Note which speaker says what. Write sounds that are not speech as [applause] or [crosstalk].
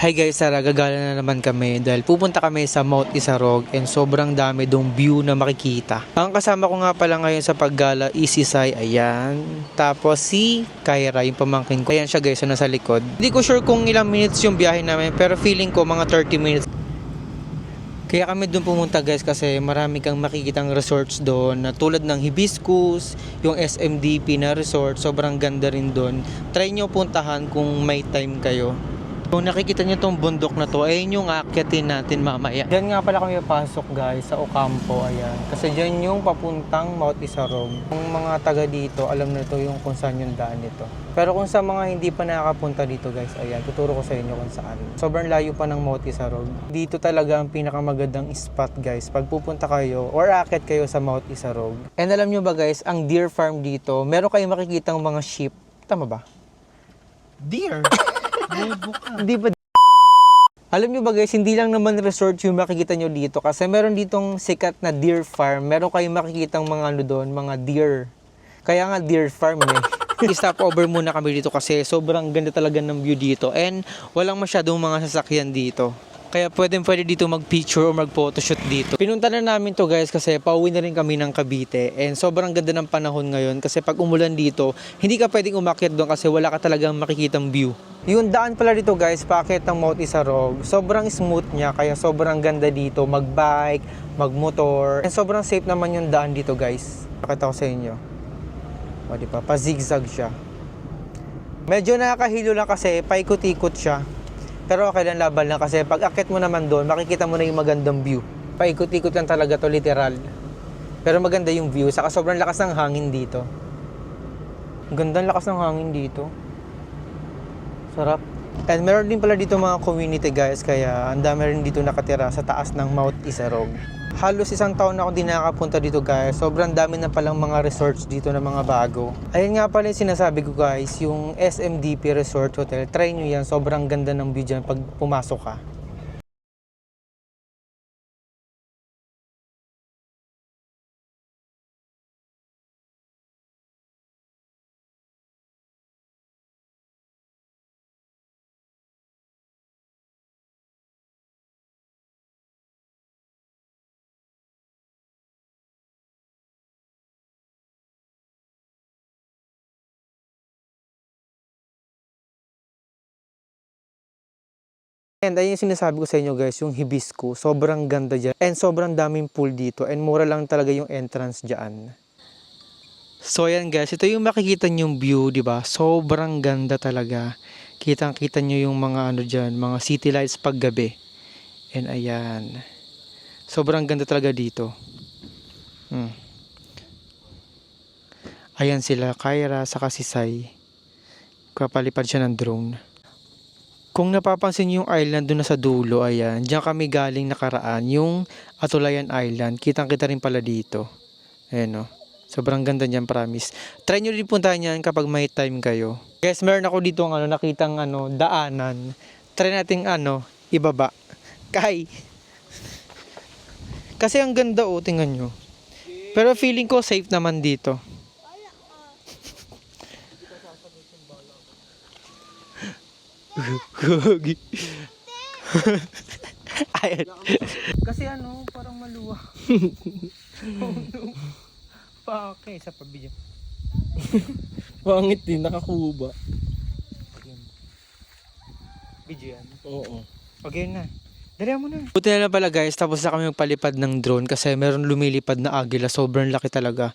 Speaker 1: Hi guys, Sara, gagala na naman kami dahil pupunta kami sa Mount Isarog and sobrang dami dong view na makikita. Ang kasama ko nga pala ngayon sa paggala is si Sai, ayan. Tapos si Kyra, yung pamangkin ko. Ayan siya guys, nasa likod. Hindi ko sure kung ilang minutes yung biyahe namin pero feeling ko mga 30 minutes. Kaya kami doon pumunta guys kasi marami kang makikitang resorts doon na tulad ng Hibiscus, yung SMDP na resort, sobrang ganda rin doon. Try nyo puntahan kung may time kayo. Kung nakikita nyo tong bundok na to, ayun yung aakyatin natin mamaya. Diyan nga pala kami pasok guys sa Ocampo, ayan. Kasi diyan yung papuntang Mount Isarog. Yung mga taga dito, alam na to yung kung saan yung daan nito. Pero kung sa mga hindi pa nakakapunta dito guys, ayan, tuturo ko sa inyo kung saan. Sobrang layo pa ng Mount Isarog. Dito talaga ang pinakamagandang spot guys. Pag pupunta kayo or aakyat kayo sa Mount Isarog. And alam nyo ba guys, ang deer farm dito, meron kayong makikitang mga sheep. Tama ba?
Speaker 2: Deer. [laughs] Bobo ka.
Speaker 1: Hindi ba? [laughs] Alam nyo ba guys, hindi lang naman resort yung makikita nyo dito kasi meron ditong sikat na deer farm. Meron kayong makikitang mga ano doon, mga deer. Kaya nga deer farm eh. [laughs] I-stop over muna kami dito kasi sobrang ganda talaga ng view dito and walang masyadong mga sasakyan dito. Kaya pwede pwede dito mag-picture o mag-photoshoot dito. Pinunta na namin to guys kasi pauwi na rin kami ng Cavite and sobrang ganda ng panahon ngayon kasi pag umulan dito, hindi ka pwedeng umakyat doon kasi wala ka talagang makikitang view. Yung daan pala dito guys, paakit ng Mount Isarog, sobrang smooth niya kaya sobrang ganda dito mag-bike, mag-motor. And sobrang safe naman yung daan dito guys. Pakita ko sa inyo. O di ba? Pa-zigzag siya. Medyo nakakahilo lang kasi paikot-ikot siya. Pero okay lang laban lang kasi pag akit mo naman doon, makikita mo na yung magandang view. Paikot-ikot lang talaga to literal. Pero maganda yung view, saka sobrang lakas ng hangin dito. Ang ganda ng lakas ng hangin dito. Sarap. And meron din pala dito mga community guys, kaya ang dami rin dito nakatira sa taas ng Mount Isarog. Halos isang taon na ako din nakakapunta dito guys. Sobrang dami na palang mga resorts dito na mga bago. Ayun nga pala yung sinasabi ko guys, yung SMDP Resort Hotel. Try nyo yan, sobrang ganda ng view dyan pag pumasok ka. And ayun yung sinasabi ko sa inyo guys, yung hibiscus, sobrang ganda dyan. And sobrang daming pool dito. And mura lang talaga yung entrance dyan. So ayan guys, ito yung makikita nyong view, di ba? Sobrang ganda talaga. Kitang-kita nyo yung mga ano dyan, mga city lights paggabi. And ayan. Sobrang ganda talaga dito. Hmm. Ayan sila, Kyra, saka si Sai. Kapalipad siya ng drone. Kung napapansin yung island doon na sa dulo, ayan, diyan kami galing nakaraan, yung Atulayan Island. Kitang-kita rin pala dito. Ayan o. Sobrang ganda niyan, promise. Try nyo rin puntahan yan kapag may time kayo. Guys, meron ako dito ang ano, nakitang ano, daanan. Try nating ano, ibaba. Kay. Kasi ang ganda oh, tingnan nyo. Pero feeling ko safe naman dito. Gagi. Ayan. Kasi ano, parang maluwa. oh no. Okay, sa pabidyo.
Speaker 2: Pangit din, nakakuba.
Speaker 1: Video yan.
Speaker 2: Oo.
Speaker 1: Okay na. Dali mo na. Buti na lang pala guys, tapos na kami magpalipad ng drone kasi meron lumilipad na agila, sobrang laki talaga.